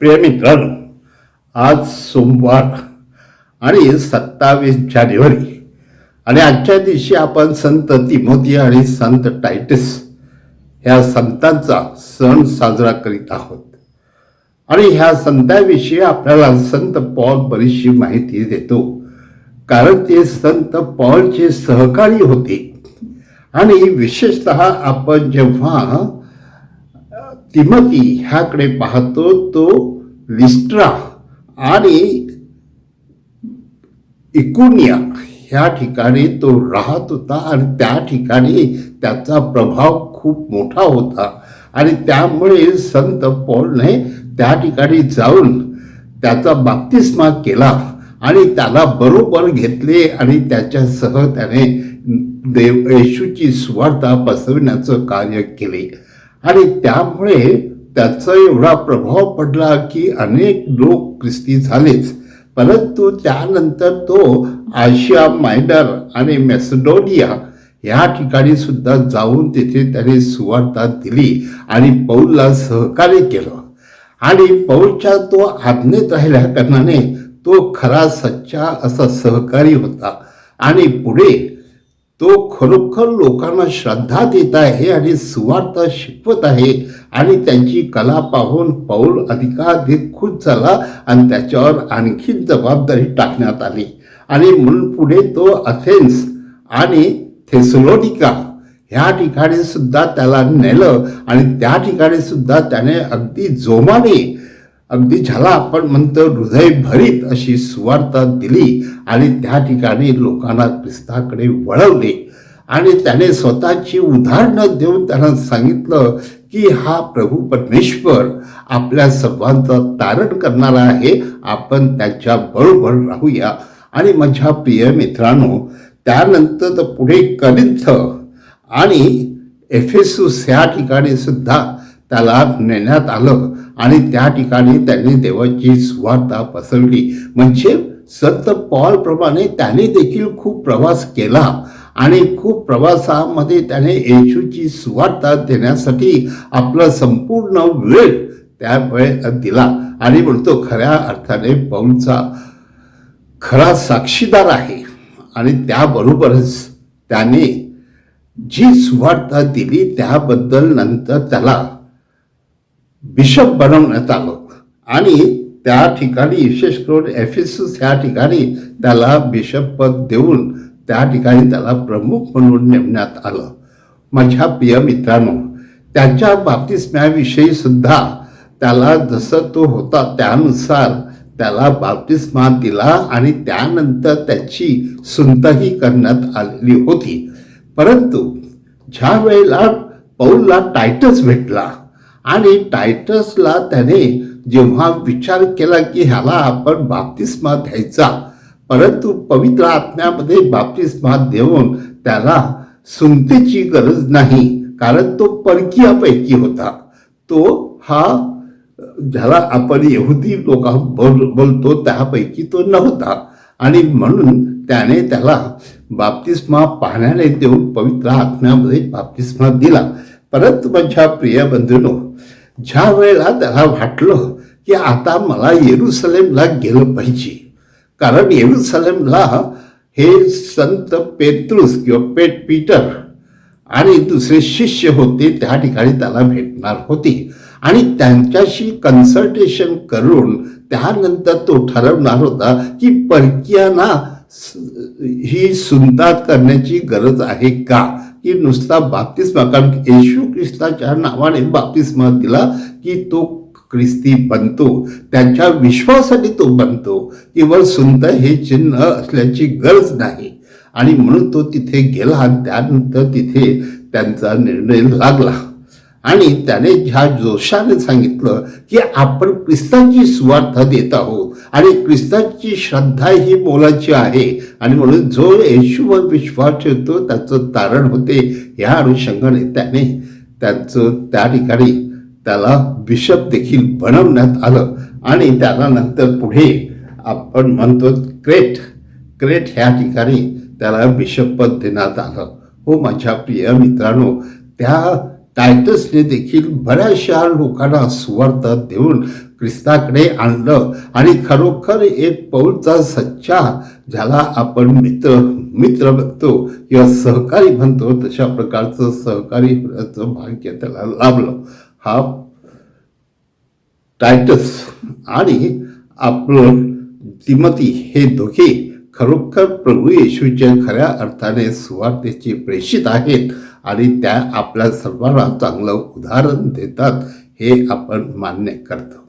प्रिय मित्रांनो आज सोमवार आणि सत्तावीस जानेवारी आणि आजच्या दिवशी आपण संत तिमोती आणि संत टायटस ह्या संतांचा सण साजरा करीत आहोत. आणि ह्या संतांविषयी आपल्याला संत पॉल बरीचशी माहिती देतो. कारण ते संत पॉलचे सहकारी होते. आणि विशेषत आपण जेव्हा तिमती ह्याकडे पाहतो तो विस्ट्रा आणि इकुनिया ह्या ठिकाणी तो राहत होता आणि त्या ठिकाणी त्याचा प्रभाव खूप मोठा होता. आणि त्यामुळे संत पौलने त्या ठिकाणी जाऊन त्याचा बाप्तिस्मा केला आणि त्याला बरोबर घेतले आणि त्याच्यासह त्याने देव येशूची सुवार्ता पसरविण्याचं कार्य केले. आणि त्यामुळे त्याचा एवढा प्रभाव पडला की अनेक लोक ख्रिस्ती झालेच. परंतु त्यानंतर तो आशिया मायनर आणि मेसडोनिया ह्या ठिकाणी सुद्धा जाऊन तिथे त्याने सुवार्ता दिली आणि पौलला सहकार्य केलं. आणि पौलच्या तो आज्ञेत राहिल्या कारणाने तो खरा सच्चा असा सहकारी होता. आणि पुढे तो खरोखर लोकांना श्रद्धा देत आहे आणि सुवार्थ शिकवत आहे आणि त्यांची कला पाहून पौल अधिकाधिक खुश झाला आणि त्याच्यावर आणखी जबाबदारी टाकण्यात आली. आणि म्हणून पुढे तो अथेन्स आणि थेसलोनिका ह्या ठिकाणी सुद्धा त्याला नेलं आणि त्या ठिकाणी सुद्धा त्याने अगदी जोमाने अगदी ज्याला आपण म्हणतो हृदय भरीत अशी सुवार्ता दिली आणि त्या ठिकाणी लोकांना ख्रिस्ताकडे वळवले. आणि त्याने स्वतःची उदाहरणं देऊन त्यांना सांगितलं की हा प्रभू परमेश्वर आपल्या सर्वांचं तारण करणारा आहे आपण त्याच्या बरोबर राहूया. आणि माझ्या प्रिय मित्रांनो त्यानंतर तर पुढे करिंथ आणि एफेसूस ह्या ठिकाणी सुद्धा त्याला नेण्यात आलं आणि त्या ठिकाणी त्यांनी देवाची सुवार्ता पसरली. म्हणजे संत पॉलप्रमाणे त्याने देखील खूप प्रवास केला आणि खूप प्रवासामध्ये त्याने येशूची सुवार्ता देण्यासाठी आपला संपूर्ण वेळ त्यामुळे दिला. आणि म्हणतो खऱ्या अर्थाने पौलचा खरा साक्षीदार आहे. आणि त्याबरोबरच त्याने जी सुवार्ता दिली त्याबद्दल नंतर त्याला बिशप बनवण्यात आलं आणि त्या ठिकाणी विशेष करून एफिसस ह्या ठिकाणी त्याला बिशप पद देऊन त्या ठिकाणी त्याला प्रमुख म्हणून नेमण्यात आलं. माझ्या प्रिय मित्रांनो त्याच्या बाप्तिस्म्याविषयी सुद्धा त्याला जसं तो होता त्यानुसार त्याला बाप्तिस्मा दिला आणि त्यानंतर त्याची सुंतही करण्यात आलेली होती. परंतु ज्या वेळेला पौलला टायटस भेटला आणि टायटसला त्याने जेव्हा विचार केला की ह्याला आपण बाप्तिस्मा द्यायचा परंतु पवित्र आत्म्यामध्ये बाप्तिस्मा देऊन त्याला सुमतेची गरज नाही कारण तो परकीयापैकी होता. तो हा ज्याला आपण यहुदी लोक बोल बोलतो त्यापैकी तो नव्हता. आणि म्हणून त्याने त्याला बाप्तिस्मा पाहण्याने देऊन पवित्र आत्म्यामध्ये बाप्तिस्मा दिला. परत माझ्या प्रिय बंधूनो ज्या वेळेला त्याला वाटलं की आता मला येरुसलेमला गेलं पाहिजे कारण येरुसलेमला हे संत पेत्रुस किंवा पेट पीटर आणि दुसरे शिष्य होते त्या ठिकाणी त्याला भेटणार होती. आणि त्यांच्याशी कन्सल्टेशन करून त्यानंतर तो ठरवणार होता की परकीयांना ही सुंदात करण्याची गरज आहे का? की नुसता बाप्तिस्मा कारण येशू ख्रिस्ताच्या नावाने बाप्तिस्मा दिला की तो ख्रिस्ती बनतो. त्यांच्या विश्वासाठी तो बनतो. केवळ सुंत हे चिन्ह असल्याची गरज नाही. आणि म्हणून तो तिथे गेला आणि त्यानंतर तिथे त्यांचा निर्णय लागला. आणि त्याने ज्या जोशाने सांगितलं की आपण ख्रिस्ताची सुवार्थ देत आहोत. आणि ख्रिस्ताची श्रद्धा ही मोलाची आहे. आणि म्हणून जो येशूवर विश्वास ठेवतो त्याचं तारण होते. ह्या अनुषंगाने त्याने त्याचं त्या ठिकाणी त्याला बिशप देखील बनवण्यात आलं. आणि त्याला नंतर पुढे आपण म्हणतो क्रेट. क्रेट ह्या ठिकाणी त्याला बिशप पद देण्यात आलं. हो माझ्या प्रिय मित्रांनो त्या टायटसने देखील बऱ्याचशा लोकांना सुवार्थ देऊन ख्रिस्ताकडे आणलं आणि खरोखर एक पौलचा सच्चा ज्याला आपण मित्र मित्र म्हणतो किंवा सहकारी म्हणतो तशा प्रकारचं सहकारी भाग्य त्याला लाभलं. हा टायटस आणि आपलं तिमती हे दोघे खरोखर प्रभू येशूच्या खऱ्या अर्थाने सुवार्थेचे प्रेषित आहेत. आणि त्या आपल्या सर्वांना चांगलं उदाहरण देतात हे आपण मान्य करतो.